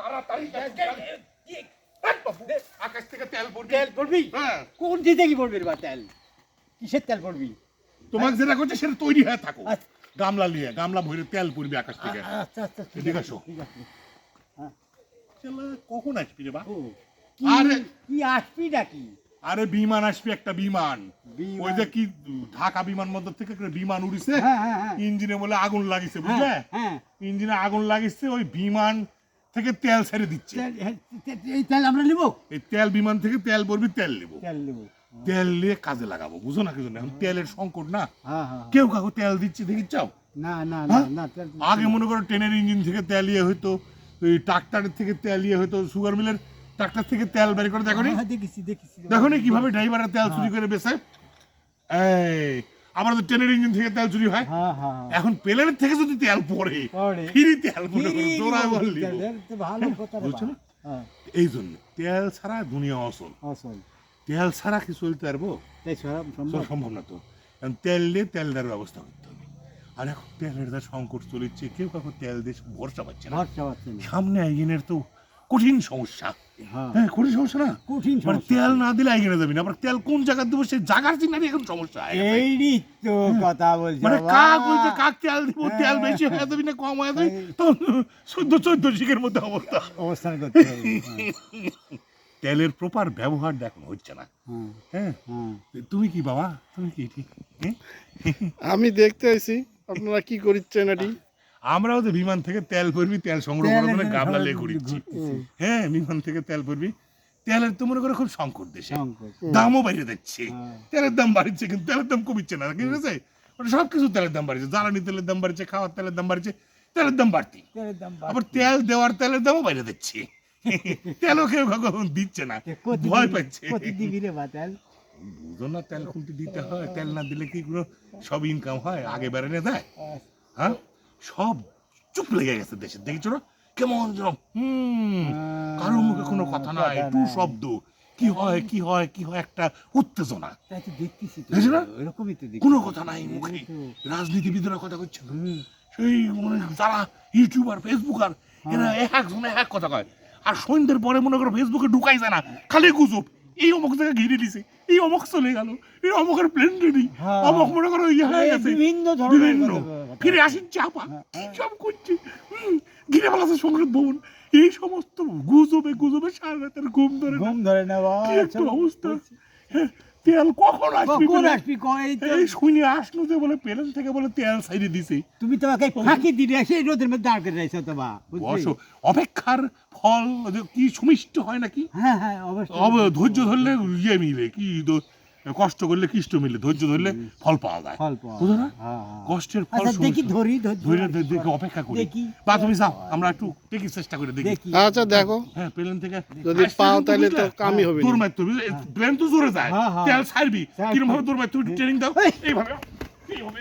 তাড়াতাড়ি আকাশ থেকে তেল পড়বে? তেল পড়বি? হ্যাঁ। কোন দিতে কি পড়বি বা তেল? কিসের তেল পড়বি? তোমাকে যেটা করছে সেটা তৈরি হয়ে থাকো। আচ্ছা। গামলা নিয়ে গামলা ভরে তেল পড়বে আকাশ থেকে। আচ্ছা আচ্ছা ঠিক আছে, ঠিক আছে। কখন আসবি রে বা? আরে- কি আসবি নাকি? আরে বিমান আসবে একটা বিমান। ওই যে কি ঢাকা বিমান বিমানবন্দর থেকে একটা বিমান উড়িছে হ্যাঁ হ্যাঁ হ্যাঁ। ইঞ্জিনে বলে আগুন লাগিছে বুঝলে? হ্যাঁ, হ্যাঁ। ইঞ্জিনে আগুন লাগিছে ওই বিমান থেকে তেল ছেড়ে দিচ্ছে। হ্যাঁ, এই তেল আমরা নিব? এই তেল বিমান থেকে তেল পড়বি তেল নেব। তেল নিব। তেল নিয়ে কাজে লাগাবো বুঝো না কিছু এখন তেলের সংকট না? হ্যাঁ হ্যাঁ কেউ কাকু তেল দিচ্ছে দেখি চাও না না না আগে মনে করো ট্রেনের ইঞ্জিন থেকে তেল ইয়ে হইতো ওই ট্রাক্টরের থেকে তেল ইয়ে হইতো সুগার মিলের ট্রাক্টর থেকে তেল বের করে দেখো নি। দেখেছি দেখেছি। দেখো কীভাবে ড্রাইভাররা তেল চুরি করে বেছে এই আবার তো ট্রেনের ইঞ্জিন থেকে তেল চুরি হয়। হ্যাঁ হ্যাঁ হ্যাঁ। এখন প্লেনের থেকে যদি তেল পড়ে। ফ্রি তেল পড়ে বললি। বুঝছ না? এই জন্য। তেল ছাড়া দুনিয়া অসল। তেল ছাড়া কি চলতে পারব? সম্ভব। না তো। এখন তেল দিয়ে তেল দেওয়ার ব্যবস্থা করতে হবে। আর এখন তেলের যা সংকট চলেছে কেউ কাউকে তেল দিয়ে ভরসা পাচ্ছে না। সামনে আইগিনের তো কঠিন সমস্যা। হ্যাঁ। হ্যাঁ কঠিন সমস্যা না? কঠিন মানে সমস্যা। তেল না দিলে আইগিনে যাবি না। আবার তেল কোন জায়গা দেবো সেই জায়গার চিন্তা এখন সমস্যা আগে তো কথা বলছি। মানে। কাক বলতে কাক তেল দিব হ্যাঁ। তেল বেশি হয়ে যাবি না কম হয়ে যাবি। তো চোদ্দ চোদ্দ শিখের মধ্যে অবস্থা। অবস্থান করতে হ্যাঁ, তেলের প্রপার ব্যবহার দেখুন হচ্ছে না। হ্যাঁ, হ্যাঁ। হ্যাঁ। তুমি কি বাবা? তুমি কি ঠিক? হ্যাঁ? আমি দেখতে আইছি। আপনারা কি করিচ্ছেন এটি আমরাও তো বিমান থেকে তেল ভরবি তেল সংগ্রহ করে এখানে গাবলা লেগে ঘুরিচ্ছি হ্যাঁ বিমান থেকে তেল ভরবি। তেলের তো মনে করো খুব সংকট দেশে। দামও বাড়িয়ে দিচ্ছে হ্যাঁ। তেলের দাম বাড়ছে কিন্তু তেলের দাম কমিচ্ছে না ঠিক আছে? মানে সব কিছু তেলের দাম বাড়ছে। জ্বালানি তেলের দাম বাড়ছে খাওয়ার তেলের দাম বাড়ছে তেলের দাম বাড়তি। আবার তেল দেওয়ার তেলের দামও বাইরে দিচ্ছে তেলও কেউ কখন দিচ্ছে না। ভয় পাচ্ছে। তেল? বুঝো না তেল খুঁটি দিতে হয়। তেল না দিলে কি সব ইনকাম হয়? আগে বেড়ে দেয় হ্যাঁ? সব চুপ লেগে গেছে দেশে দেখেছ না? কেমন যেন হুম কারও মুখে কোনো কথা নাই কথা টু শব্দ। কি হয় কি হয় কি হয় একটা উত্তেজনা। না? কোনো কথা নাই মুখে। রাজনীতিবিদরা কথা সেই মানে যারা ইউটিউবার ফেসবুকার এরা একজন এক কথা কয়। আর সন্ধ্যের পরে মনে করো ফেসবুকে ঢুকাই যায় না। খালি গুজব। এই অমুক জায়গায় ঘিরে দিছে এই অমুক চলে গেল এই অমুকের প্লেন রেডি হ্যাঁ। অমুক মনে করো ইয়ে হয়ে গেছে। বিভিন্ন ফিরে আসেন চাপা হ্যাঁ, কি সব করছে। ঘিরে সংসদ ভবন। এই সমস্ত গুজবে গুজবে সারা রাতের ঘুম ধরে ঘুম ধরে কি একটা অবস্থা। হ্যাঁ, তেল কখন আসবি কখন আসবি এই শুনে আসলো যে বলে প্লেন থেকে বলে তেল সাইডে দিছে। তুমি তো আমাকে ফাঁকি দিয়ে সেই রোদের মধ্যে দাঁড় করে রাখছো বসো অপেক্ষার ফল কি সুমিষ্ট হয় নাকি? হ্যাঁ হ্যাঁ অবশ্যই। ধৈর্য ধরলে ইয়ে মিলে কি কষ্ট করলে কৃষ্ট মিলে ধৈর্য ধরলে ফল পাওয়া যায়। ফল বুঝো না? হ্যাঁ, হ্যাঁ। কষ্টের ফল আচ্ছা দেখি সুমিষ্ট। ধরি ধরে। দেখে অপেক্ষা করি। দেখি। বা তুমি যাও আমরা একটু দেখি চেষ্টা করে দেখি। দেখি। আচ্ছা দেখো। হ্যাঁ প্লেন থেকে যদি পাও তাহলে তো? কামই হবে তোর দূর মারতে হবে প্লেন তো জোরে যায়। হ্যাঁ, হ্যাঁ। তেল ছাড়বি। কীরকম ভাবে দূর মারতে তুই ট্রেনিং দাও? এই। এইভাবে। এইভাবে